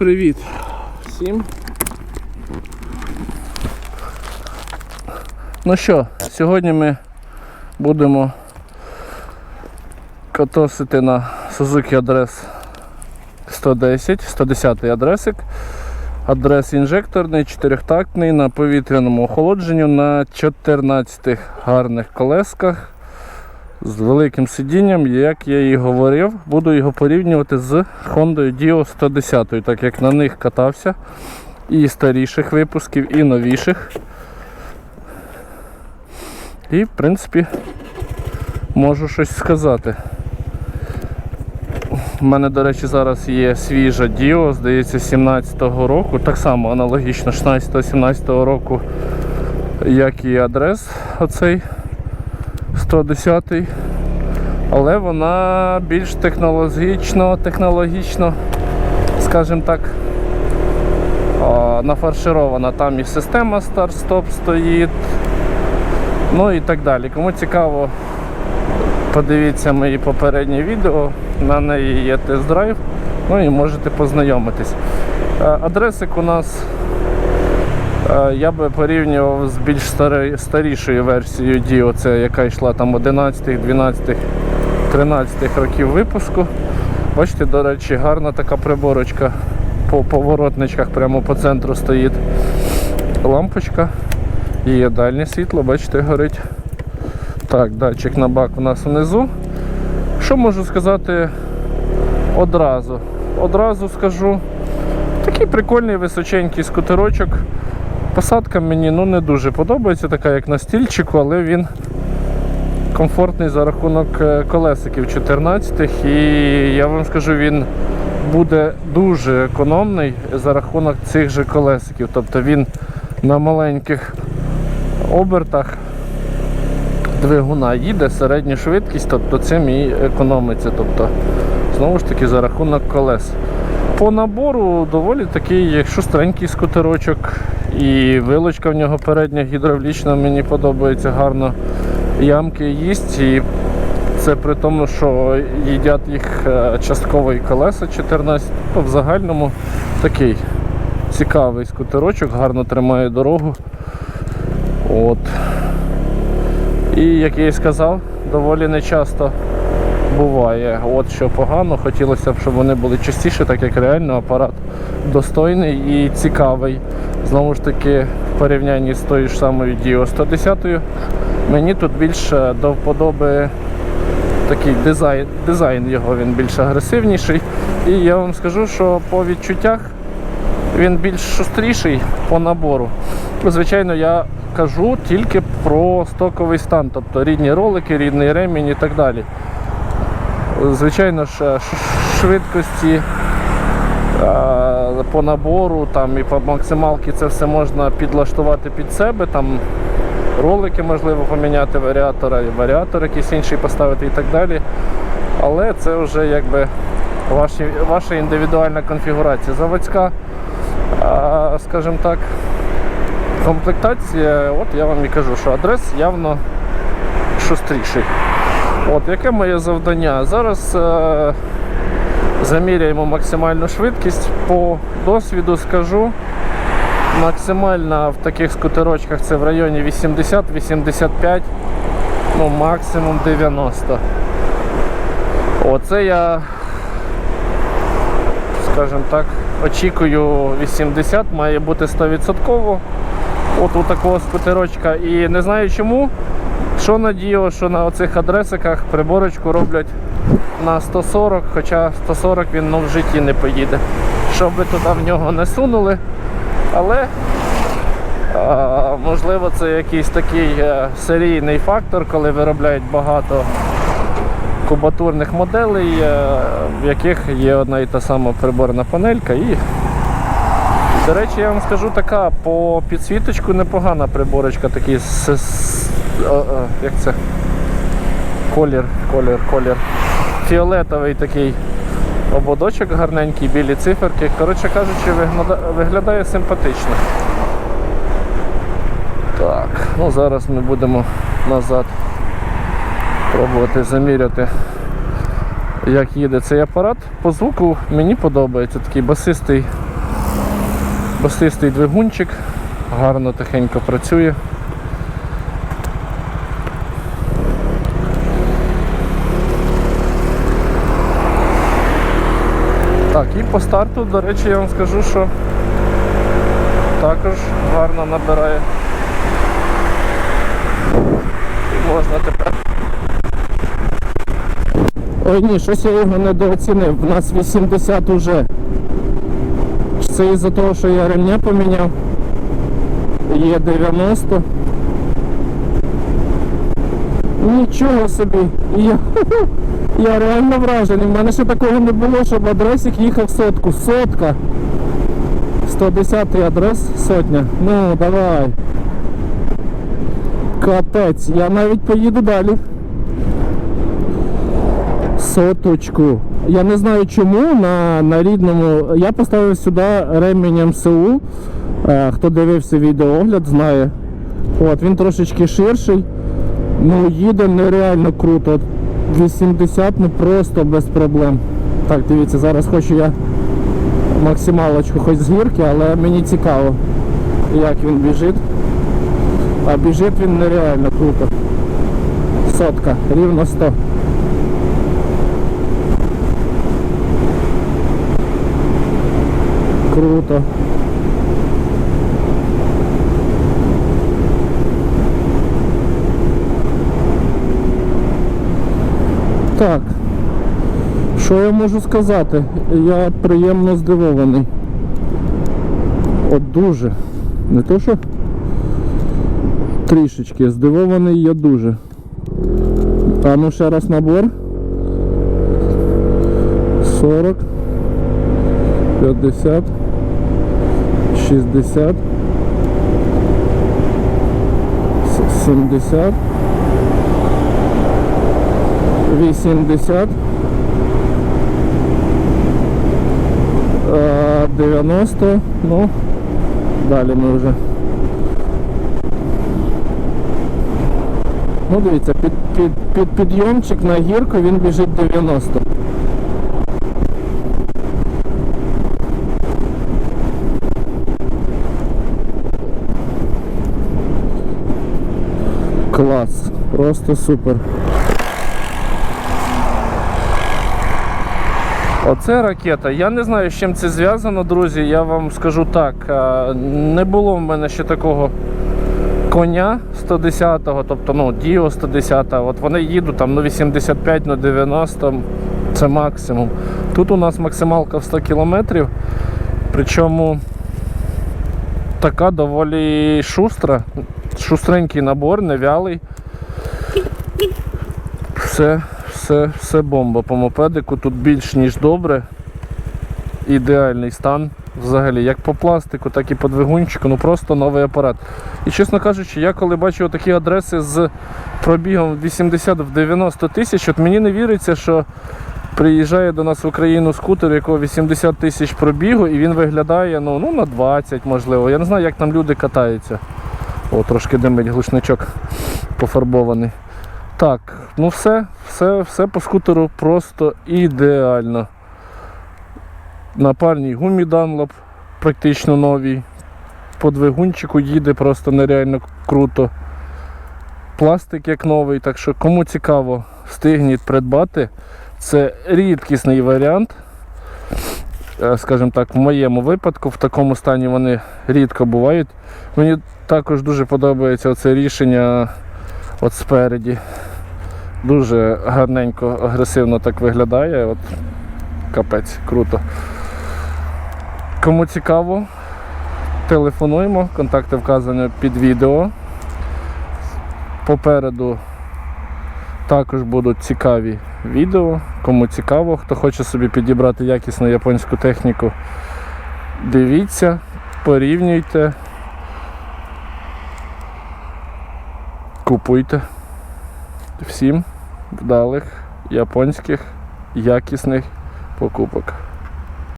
Привіт всім. Ну що, сьогодні ми будемо катосити на Suzuki адрес 110, 110 адресик. Адрес інжекторний, чотирьохтактний на повітряному охолодженню на 14 гарних колесках з великим сидінням, як я і говорив, буду його порівнювати з Honda Dio 110, так як на них катався і старіших випусків, і новіших. І, в принципі, можу щось сказати. У мене, до речі, зараз є свіжа Dio, здається, 17-го року, так само аналогічно 16-17 року, як і адрес оцей 110 але вона більш технологічно, технологічно, скажімо так, нафарширована. Там і система старт-стоп стоїть, ну і так далі. Кому цікаво, подивіться мої попередні відео, на неї є тест-драйв, ну і можете познайомитись. Е, Адресик у нас Я би порівнював з більш стари- старішою версією Dio, це яка йшла там 11, 12, 13 років випуску. Бачите, до речі, гарна така приборочка по поворотничках прямо по центру стоїть лампочка. Є дальнє світло, бачите, горить. Так, датчик на бак у нас внизу. Що можу сказати одразу? Одразу скажу. Такий прикольний височенький скутерочок. Посадка мені ну, не дуже подобається, така як на стільчику, але він комфортний за рахунок е, колесиків 14 і я вам скажу, він буде дуже економний за рахунок цих же колесиків. Тобто він на маленьких обертах двигуна їде середню швидкість, тобто цим і економиться. Тобто, знову ж таки, за рахунок колес. По набору доволі такий шустренький скутерочок. І вилочка в нього передня гідравлічна, мені подобається гарно. Ямки їсть. І це при тому, що їдять їх е, частково і колеса 14. То в загальному такий цікавий скутерочок, гарно тримає дорогу. От. І як я і сказав, доволі нечасто буває. От що погано, хотілося б, щоб вони були частіше, так як реально апарат достойний і цікавий. Знову ж таки, в порівнянні з тою ж самою Dio 110 мені тут більше до вподоби такий дизайн, дизайн його він більш агресивніший. І я вам скажу, що по відчуттях він більш шустріший по набору. Звичайно, я кажу тільки про стоковий стан, тобто рідні ролики, рідний ремінь і так далі. Звичайно ж, швидкості е, по набору там, і по максималці це все можна підлаштувати під себе. Там ролики можливо поміняти варіатора, варіатор якийсь інший поставити і так далі. Але це вже якби ваші, ваша індивідуальна конфігурація. Заводська, скажімо так, комплектація, от я вам і кажу, що адрес явно шустріший. От, яке моє завдання? Зараз е, заміряємо максимальну швидкість. По досвіду скажу. Максимальна в таких скутерочках це в районі 80-85, ну максимум 90. Оце я, скажімо так, очікую 80, має бути 100%. От у такого скутерочка. І не знаю чому, що наділо, що на оцих адресиках приборочку роблять на 140, хоча 140 він ну, в житті не поїде. Що би туди в нього не сунули. Але а, можливо це якийсь такий е, серійний фактор, коли виробляють багато кубатурних моделей, е, в яких є одна і та сама приборна панелька. І, до речі, я вам скажу така, по підсвіточку непогана приборочка, такий с, с- о, о, як це? Колір, колір, колір. Фіолетовий такий ободочок гарненький, білі циферки. Коротше кажучи, виглядає, виглядає симпатично. Так, ну зараз ми будемо назад пробувати заміряти як їде цей апарат. По звуку мені подобається такий басистий, басистий двигунчик, гарно тихенько працює. Так, і по старту, до речі, я вам скажу, що також гарно набирає. Можна тепер. Ой ні, щось я його недооцінив. У нас 80 уже. Це із-за того, що я ремня поміняв. Є 90. Нічого собі. Я, я реально вражений. У мене ще такого не було, щоб адресик їхав сотку. Сотка. 110 адрес, сотня. Ну, давай. Капець, я навіть поїду далі. Соточку. Я не знаю чому на, на рідному. Я поставив сюди ремінь МСУ. Е, Хто дивився відеоогляд, знає. От, він трошечки ширший. Ну, їде нереально круто. 80 ну просто без проблем. Так, дивіться, зараз хочу я максималочку хоч з гірки, але мені цікаво, як він біжить. А біжить він нереально круто. Сотка, рівно 100. Круто. Так. Що я можу сказати? Я приємно здивований. От дуже. Не то що трішечки. Здивований я дуже. А ну ще раз набор. 40. 50. 60. с- 70. 80. Е, 90, ну, далі ми вже. Ну, дивіться, під, під, під підйомчик на гірку він біжить 90. Клас, просто супер. Оце ракета. Я не знаю, з чим це зв'язано, друзі. Я вам скажу так. Не було в мене ще такого коня 110-го, тобто ну, Діо 110 От вони їдуть там ну, 85 на 90 це максимум. Тут у нас максималка в 100 кілометрів. Причому така доволі шустра. Шустренький набор, не вялий. Все, все, все бомба по мопедику. Тут більш ніж добре. Ідеальний стан. Взагалі, як по пластику, так і по двигунчику, ну просто новий апарат. І чесно кажучи, я коли бачу такі адреси з пробігом 80 в 90 тисяч, от мені не віриться, що приїжджає до нас в Україну скутер, якого 80 тисяч пробігу, і він виглядає ну, ну, на 20, можливо. Я не знаю, як там люди катаються. О, трошки димить глушничок пофарбований. Так, ну все, все, все по скутеру просто ідеально. На гумі Dunlop, практично новій. По двигунчику їде просто нереально круто. Пластик як новий, так що кому цікаво, встигніть придбати. Це рідкісний варіант. Е, Скажімо так, в моєму випадку, в такому стані вони рідко бувають. Мені також дуже подобається оце рішення от спереді. Дуже гарненько, агресивно так виглядає. От капець, круто. Кому цікаво, телефонуємо, контакти вказані під відео. Попереду також будуть цікаві відео. Кому цікаво, хто хоче собі підібрати якісну японську техніку, дивіться, порівнюйте, купуйте. Всім вдалих японських якісних покупок.